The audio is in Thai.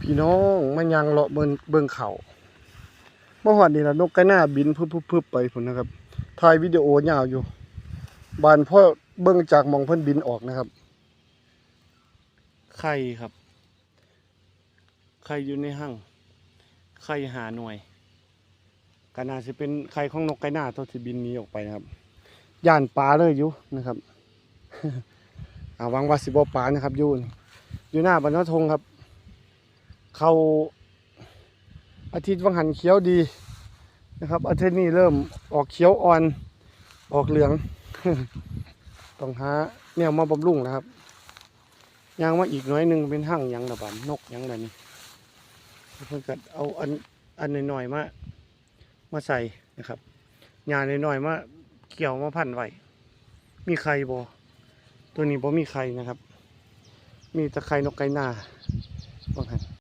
พี่น้องมันยังเลาะเบิ่งเบิงเขาเมื่อวานนี้ละนกไกระหน้าบินพึบๆๆไปพุ่นะครับถ่ายวิดีโอยาวอยู่ บานพ่อเบิ่งจากมองเพิ่นบินออกนะครับ ไข่ครับ ไข่อยู่ในห้างไข่หาหน่วยก็น่าสิเป็นไข่ของนกไก่หน้าตัวที่บินนี้ออกไปนะครับ ย่านปลาเลยอยู่นะครับอาวังว่าสิบ่ปลานะครับ อยู่นี่อยู่หน้าบรรทัดทงครับ เขาอาทิตย์วังหันเขียวดีนะครับอาทิตย์นี้เริ่มออกเขียวอ่อน ออกเหลือง ต้องหาแนวมาบำรุงนะครับยางมาอีกน้อยหนึ่งเป็นหั่งยังระบาดนกยังแบบนี้เพิ่นก็เอาอันอันน้อยๆมามาใส่นะครับยาน้อยๆมาเกี่ยวมาพันไว้มีใครบ่ตัวนี้บ่มีใครนะครับ มีตะไคร่นกไก่หน้า